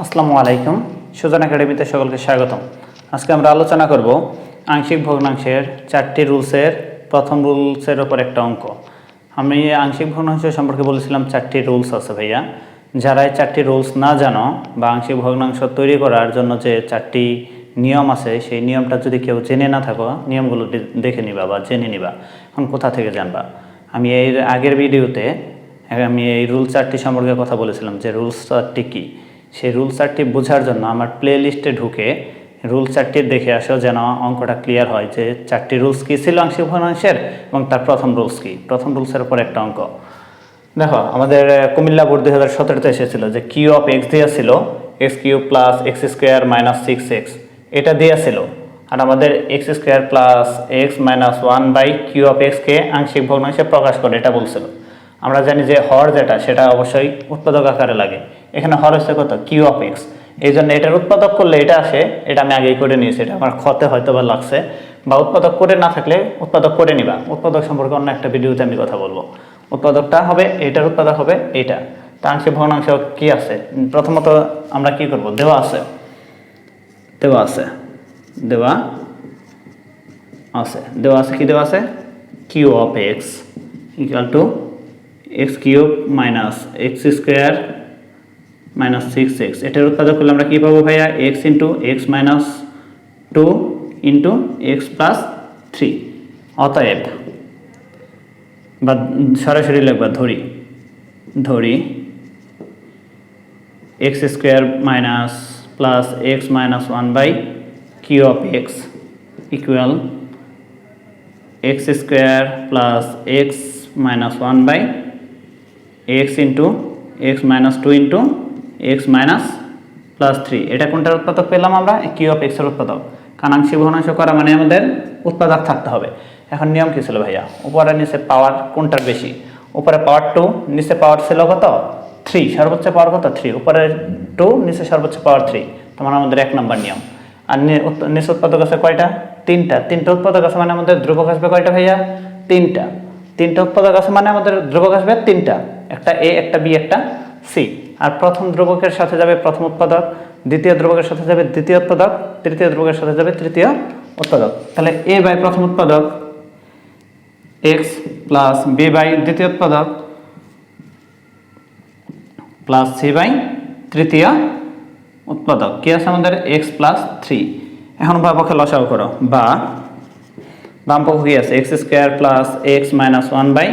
আসসালামু আলাইকুম। সুজন একাডেমিতে সকলকে স্বাগতম। আজকে আমরা আলোচনা করব আংশিক ভগ্নাংশের চারটি রুলসের, প্রথম রুলসের ওপর একটা অঙ্ক। আমি আংশিক ভগ্নাংশ সম্পর্কে বলেছিলাম চারটি রুলস আছে ভাইয়া। যারা এই চারটি রুলস না জানো বা আংশিক ভগ্নাংশ তৈরি করার জন্য যে চারটি নিয়ম আছে, সেই নিয়মটা যদি কেউ জেনে না থাকো, নিয়মগুলো দেখে নিবা বা জেনে নিবা। এখন কোথা থেকে জানবা? আমি এর আগের ভিডিওতে, আমি এই রুল চারটি সম্পর্কে কথা বলেছিলাম যে রুলস চারটি কী? সেই রুল চারটি বোঝার জন্য আমার প্লে লিস্টে ঢুকে রুল চারটি দেখে আসো যেন অঙ্কটা ক্লিয়ার হয় যে চারটি রুলস কী ছিল আংশিক ভগ্নাংশের এবং তার প্রথম রুলস কী? প্রথম রুলসের উপর একটা অঙ্ক। দেখো, আমাদের কুমিল্লা বোর্ড দুই হাজার সতেরোতে এসেছিল যে কিউ অফ এক্স দেওয়া ছিল x q plus x square minus six x এটা দেওয়া ছিল। আর আমাদের x square plus x minus one by q of এক্সকে আংশিক ভগ্নাংশে প্রকাশ করে, এটা বলছিল। আমরা জানি যে হর যেটা, সেটা অবশ্যই উৎপাদক আকারে লাগে। এখানে হর হচ্ছে কত? কিউ অফ এক্স এই জন্য এটার উৎপাদক করলে এটা আসে, এটা আমি আগেই করে নিয়েছি, এটা আমার ক্ষতে হয়তো বা লাগছে। বা উৎপাদক করে না থাকলে উৎপাদক করে নিবা। উৎপাদক সম্পর্কে অন্য একটা ভিডিওতে আমি কথা বলব। উৎপাদকটা হবে, এটার উৎপাদক হবে এটা। তা আংশিক ভগ্নাংশ কি আছে? প্রথমত আমরা কি করব? দেওয়া আছে। দেওয়া আছে। দেওয়া আছে। দেওয়া আছে কি দেওয়া আছে? Q of x equal to x cube minus x square minus six x এটার উৎপাদক করলে আমরা কী পাবো ভাইয়া? X into x minus two into x plus three অতএব, বা সরাসরি লিখবা ধরি ধরি x square minus plus x minus one by q of x equal x square plus x minus one by x into x minus two into x minus plus three এটা কোনটার উৎপাদক পেলাম আমরা? কিউ অফ এক্সের উৎপাদক। কানাংশী ভগ্নাংশ করা মানে আমাদের উৎপাদক থাকতে হবে। এখন নিয়ম কী ছিল ভাইয়া? উপরে নিচে পাওয়ার কোনটার বেশি? উপরে পাওয়ার টু নিচে পাওয়ার ছিল কত? থ্রি সর্বোচ্চ পাওয়ার কত? থ্রি উপরে টু নিচে সর্বোচ্চ পাওয়ার থ্রি তোমার আমাদের এক নম্বর নিয়ম। আর নিচে উৎপাদক আছে কয়টা? তিনটা। তিনটা উৎপাদক আছে মানে আমাদের ধ্রুবক আসবে কয়টা ভাইয়া? তিনটা। তিনটা উৎপাদক আছে মানে আমাদের ধ্রুবক আসবে তিনটা। একটা এ একটা বি একটা সি আর প্রথম ধ্রুবকের সাথে যাবে প্রথম উৎপাদক, দ্বিতীয় ধ্রুবকের সাথে যাবে দ্বিতীয় উৎপাদক, তৃতীয় ধ্রুবকের সাথে যাবে তৃতীয় উৎপাদক। তাহলে এ বাই প্রথম উৎপাদক এক্স প্লাস বি বাই দ্বিতীয় উৎপাদক প্লাস সি বাই তৃতীয় উৎপাদক। কি আছে আমাদের? এক্স প্লাস থ্রি এখন বা পক্ষে লসাও করো। বা বাম পক্ষ কি আছে? X square plus x minus one by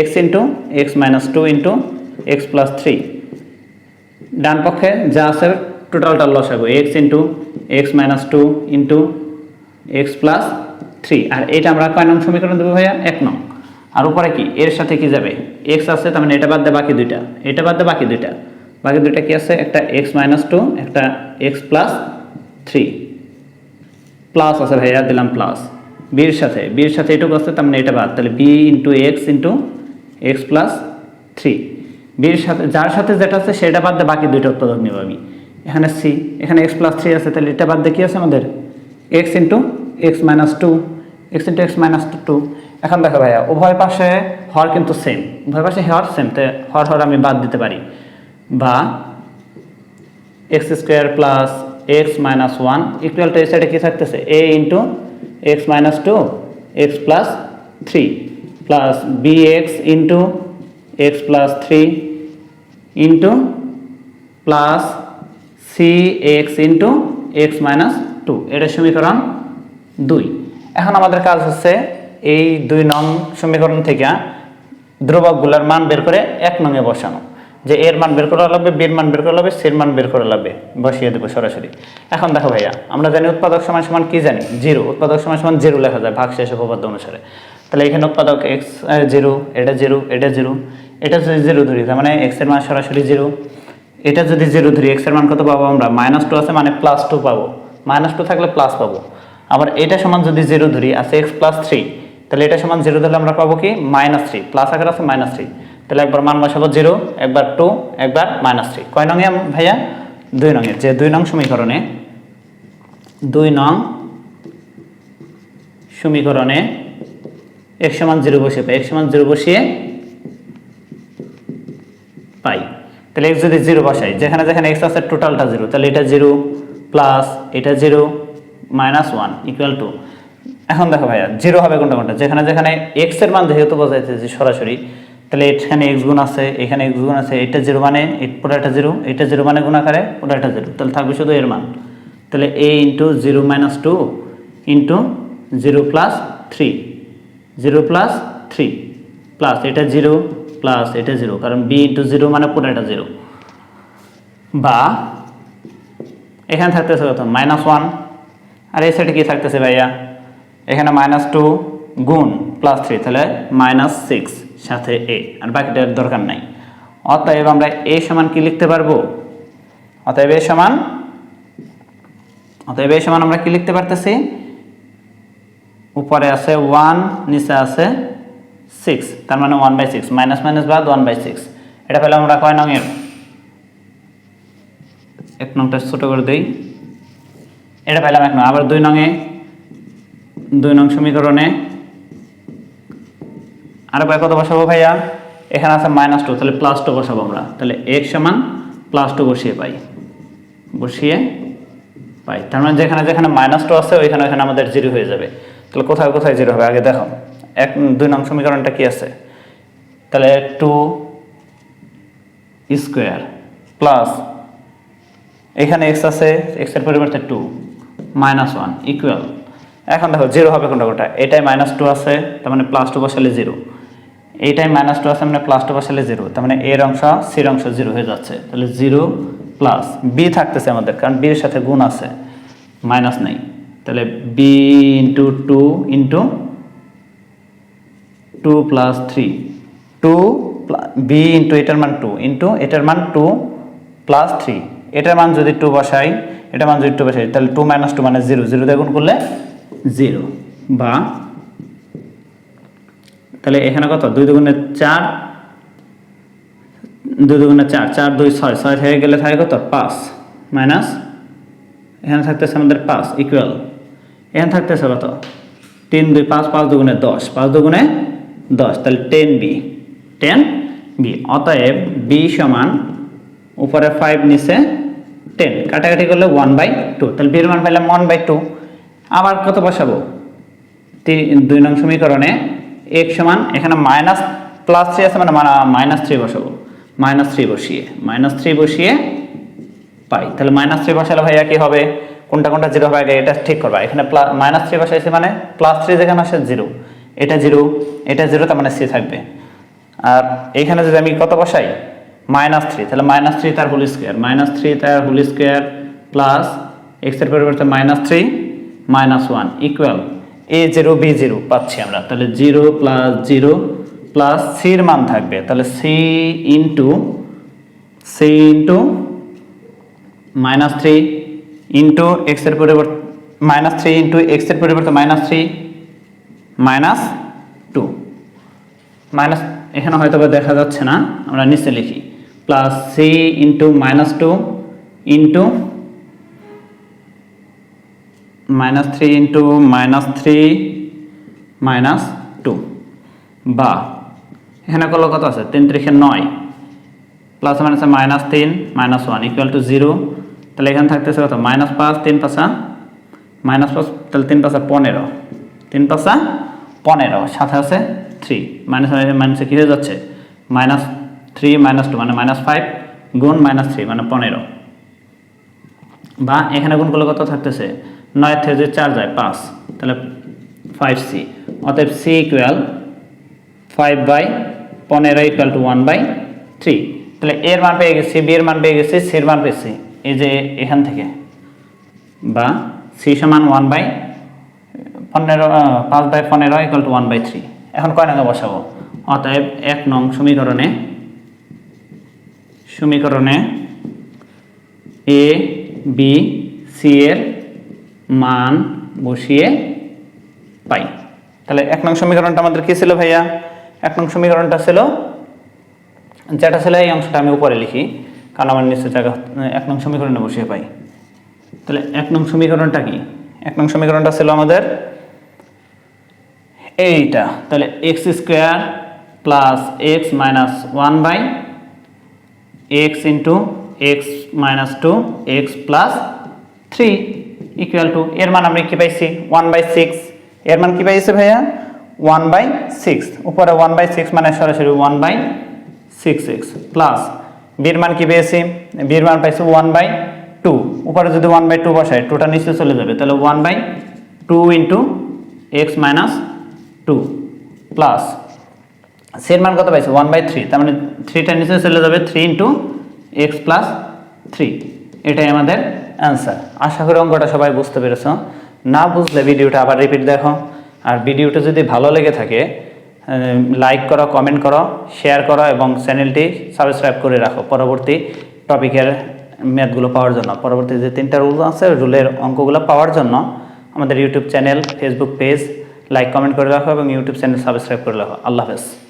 x into x minus two into x plus three ডান পক্ষে যা আছে টোটালটা লসাগু x into x minus two into x plus three আর এটা আমরা কয় নং সমীকরণ দেবো ভাইয়া? এক নং। আর উপরে কি? এর সাথে কি যাবে? এক্স আছে, তার মানে এটা বাদ দেয় বাকি দুইটা। এটা বাদ দেয় বাকি দুইটা। বাকি দুইটা কি আছে? একটা এক্স মাইনাস টু একটা এক্স প্লাস থ্রি প্লাস আছে ভাইয়া, দিলাম প্লাস বির সাথে বির সাথে এটুকু আছে, তার মানে এটা বাদ। তাহলে b into x into x plus three বির সাথে, যার সাথে যেটা আছে সেটা বাদ দিয়ে বাকি দুইটা উৎপাদক নেব আমি। এখানে সি এখানে এক্স প্লাস থ্রি আছে, তাহলে এটা বাদ দিয়ে কি আছে আমাদের? X into x minus two x into x minus two two এখন দেখো ভাইয়া, উভয় পাশে হর কিন্তু সেম উভয় পাশে হর সেম তো হর হর আমি বাদ দিতে পারি। বা x square plus x minus one equal to এই সাইডে কী থাকতেছে? A into x minus two x plus three plus b x into x plus three into plus c x into x minus two এটা সমীকরণ দুই। এখন আমাদের কাজ হচ্ছে এই দুই নং সমীকরণ থেকে ধ্রুবকগুলোর মান বের করে এক নঙে বসানো। যে এর মান বের করা লাগবে বির মান বের করা লাগবে সির মান বের করা লাগবে। বসিয়ে দেবো সরাসরি। এখন দেখো ভাইয়া, আমরা জানি উৎপাদক সমান সমান কি জানি? জিরো। উৎপাদক সমান সমান জিরো লেখা যায় ভাগ শেষ উপপাদ্য অনুসারে। তাহলে এখানে উৎপাদক এক্স জিরো, এটা জিরো এটা জিরো। এটা যদি জিরো ধরি, তার মানে এক্সের মান সরাসরি জিরো এটা যদি জিরো ধরি এক্সের মান কত পাবো আমরা? মাইনাস টু আছে মানে প্লাস টু পাবো। মাইনাস টু থাকলে প্লাস পাবো। আবার এটা সমান যদি জিরো ধরি, আছে এক্স প্লাস থ্রি তাহলে এটা সমান জিরো ধরলে আমরা পাবো কি? মাইনাস থ্রি প্লাস আকার আছে মাইনাস থ্রি তাহলে একবার মান বসাবো জিরো একবার টু একবার মাইনাস থ্রি কয় নঙে ভাইয়া? দুই নঙের যে দুই নং সমীকরণে, দুই নং সমীকরণে এক সমান জিরো বসিয়ে পাই এক সমান জিরো বসিয়ে পাই। তাহলে এক্স যদি জিরো বসাই, যেখানে যেখানে এক্স আছে টোটালটা জিরো তাহলে এটা জিরো প্লাস এটা zero minus one equal to এখন দেখো ভাইয়া জিরো হবে কোনটা কোনটা? যেখানে যেখানে এক্সের মান যেহেতু বোঝাইতেছি সরাসরি, তাহলে এখানে এক্স গুণ আছে, এখানে এক্স গুণ আছে, এটা জিরো মানে পুরোটা জিরো এটা জিরো মানে গুণাকারে পুরোটা জিরো তাহলে থাকবে শুধু এর মান। তাহলে a into zero minus two into zero plus three zero plus three plus এটা জিরো প্লাস এটা জিরো কারণ বি ইন্টু জিরো মানে পুরোটা জিরো বা এখানে থাকতেছে কত? মাইনাস ওয়ান আর এই সাইডে কি থাকতেছে ভাইয়া? এখানে মাইনাস টু গুণ প্লাস থ্রি তাহলে মাইনাস সিক্স সাথে এ আর বাকিটার দরকার নাই। অতএব আমরা এ সমান কি লিখতে পারব? অতএব এ সমান, অতএব এ সমান আমরা কি লিখতে পারতেছি? উপরে আছে ওয়ান নিচে আছে সিক্স তার মানে one by six minus minus বাদ ওয়ান বাই সিক্স এটা পেলাম আমরা কয় নঙের এক নংটা ছোট করে দেই। এটা পেলাম এক নং, আবার দুই নঙে দুই নং সমীকরণে। আর কয় কত বসাবো ভাইয়া? এখানে আছে মাইনাস টু তাহলে প্লাস টু বসাবো আমরা। তাহলে এক সমান প্লাস টু বসিয়ে পাই। বসিয়ে পাই। তার মানে যেখানে যেখানে মাইনাস টু আছে, ওইখানে ওইখানে আমাদের জিরো হয়ে যাবে। তাহলে কোথায় কোথায় জিরো হবে? আগে দেখো। এক, দুই নং সমীকরণটা কি আছে? তাহলে টু স্কোয়ার প্লাস এখানে এক্স আছে এক্সের পরিবর্তে টু মাইনাস ওয়ান ইকুয়াল এখন দেখো জিরো হবে কোনটা কোনটা? এটাই মাইনাস টু আছে, তার মানে প্লাস টু বসালে জিরো এইটাই মাইনাস টু আছে মানে প্লাস টু বসালে জিরো তার মানে এর অংশ সির অংশ জিরো হয়ে যাচ্ছে। তাহলে জিরো প্লাস বি থাকতেছে আমাদের, কারণ বি এর সাথে গুণ আছে মাইনাস নেই। তাহলে b into two into two plus three two b into এটার মান টু ইন্টু এটার মান টু প্লাস থ্রি এটার মান যদি টু বসাই এটার মান যদি টু বসাই, তাহলে টু মাইনাস টু মানে জিরো জিরো দিয়ে গুণ করলে জিরো বা তাহলে এখানে কত? দুই দুগুণে চার, দুই দুগুণে চার চার দুই ছয়। ছয় থেকে গেলে থাকে কত? পাঁচ মাইনাস এখানে থাকতেছে আমাদের পাঁচ ইকুয়াল এখানে থাকতেছে কত? তিন দুই পাঁচ পাঁচ দুগুণে দশ। পাঁচ দুগুণে দশ, তাহলে টেন বি টেন বি অতএব বি সমান উপরে ফাইভ নিচে টেন কাটাকাটি করলে ওয়ান বাই টু তাহলে বির মান পাইলাম ওয়ান বাই টু আবার কত বসাবো? দুই নং সমীকরণে এক সমান, এখানে মাইনাস প্লাস থ্রি আছে মানে মাইনাস থ্রি বসাবো মাইনাস থ্রি বসিয়ে মাইনাস থ্রি বসিয়ে পাই, তাহলে মাইনাস থ্রি বসালে ভাইয়া কি হবে? কোনটা কোনটা জিরো হবে আগে, এটা ঠিক করবা, এখানে মাইনাস থ্রি বসাইছে মানে প্লাস থ্রি যেখানে আসে জিরো এটা জিরো এটা জিরো তার মানে সি থাকবে। আর এখানে যদি আমি কত বসাই? মাইনাস থ্রি, তাহলে মাইনাস থ্রি তার হোল স্কোয়ার। মাইনাস থ্রি তার হোল স্কোয়ার প্লাস এক্সের পরিবর্তে minus three, minus one equal A zero B zero পাচ্ছি আমরা। তাহলে জিরো প্লাস জিরো প্লাস সির মান থাকবে। তাহলে c into c into minus three into এক্সের পরিবর্তে, মাইনাস থ্রি ইন্টু এক্সের পরিবর্তে minus three minus two. Minus, এখানে হয়তো দেখা যাচ্ছে না, আমরা নিচে লিখি। Plus c into minus two into minus three into minus three minus two. বা, এখানে কত কত আছে? তিন ত্রিখে নয়। প্লাস মাইনাসে মাইনাস তিন, minus one equal to zero তাহলে এখানে থাকতেছে কত? মাইনাস পাঁচ, তিন পাঁচা? মাইনাস পাঁচ, তাহলে তিন পাঁচা পনেরো। তিন পাঁচা পনেরো, সাথে আছে থ্রি মাইনাস মাইনাসে কী হয়ে যাচ্ছে? মাইনাস থ্রি মাইনাস টু মানে মাইনাস ফাইভ গুণ মাইনাস থ্রি মানে পনেরো। বা এখানে গুণ করলে কত থাকতেছে? নয় থেকে চার যায়, পাঁচ, তাহলে ফাইভ সি অতএব সি ইকুয়াল ফাইভ বাই পনেরো equal to one by three তাহলে এর মান পেয়ে গেছি বি এর মান পেয়ে গেছি সির মান পেয়েছি। এই যে এখান থেকে। বা সি সমান ওয়ান বাই পনেরো পাঁচ বাই পনেরো equal to one by three এখন কয় নাকা বসাবো? অতএব এক নং সমীকরণে সমীকরণে এ বি সি এর মান বসিয়ে পাই। তাহলে এক নং সমীকরণটা আমাদের কি ছিল ভাইয়া? এক নং সমীকরণটা ছিল, যেটা ছিল এই অংশটা আমি উপরে লিখি, কারণ আমার নিচে জায়গা এক নং সমীকরণে বসিয়ে পাই। তাহলে এক নং সমীকরণটা কি? এক নং সমীকরণটা ছিল আমাদের এইটা। তাহলে x square plus x minus one by x into x minus two, x plus three equal to এর মান আমরা কি পাইছি? One by six. এর মান কি পাইছে ভাইয়া? One by six. উপরে ওয়ান বাই সিক্স মানে সরাসরি one by six x plus. বির মান কি পেয়েছি? বির মান পাইছি ওয়ান বাই টু। উপরে যদি ওয়ান বাই টু বসায়, টুটা নিচে চলে যাবে। তাহলে one by two into x minus two plus সের মান কত পাইছে? ওয়ান বাই থ্রি তার মানে থ্রিটা নিচে চলে যাবে three into x plus three এটাই আমাদের অ্যান্সার আশা করি অঙ্কটা সবাই বুঝতে পেরেছ। না বুঝলে ভিডিওটা আবার রিপিট দেখো। আর ভিডিওটা যদি ভালো লেগে থাকে লাইক করো কমেন্ট করো শেয়ার করো এবং চ্যানেলটি সাবস্ক্রাইব করে রাখো। পরবর্তী টপিকের ম্যাথগুলো পাওয়ার জন্য। পরবর্তী যে তিনটা রুল আছে রুলের অঙ্কগুলো পাওয়ার জন্য আমাদের YouTube channel Facebook page like comment করে রাখো এবং ইউটিউব চ্যানেল সাবস্ক্রাইব করে রাখো। আল্লাহ হাফেজ।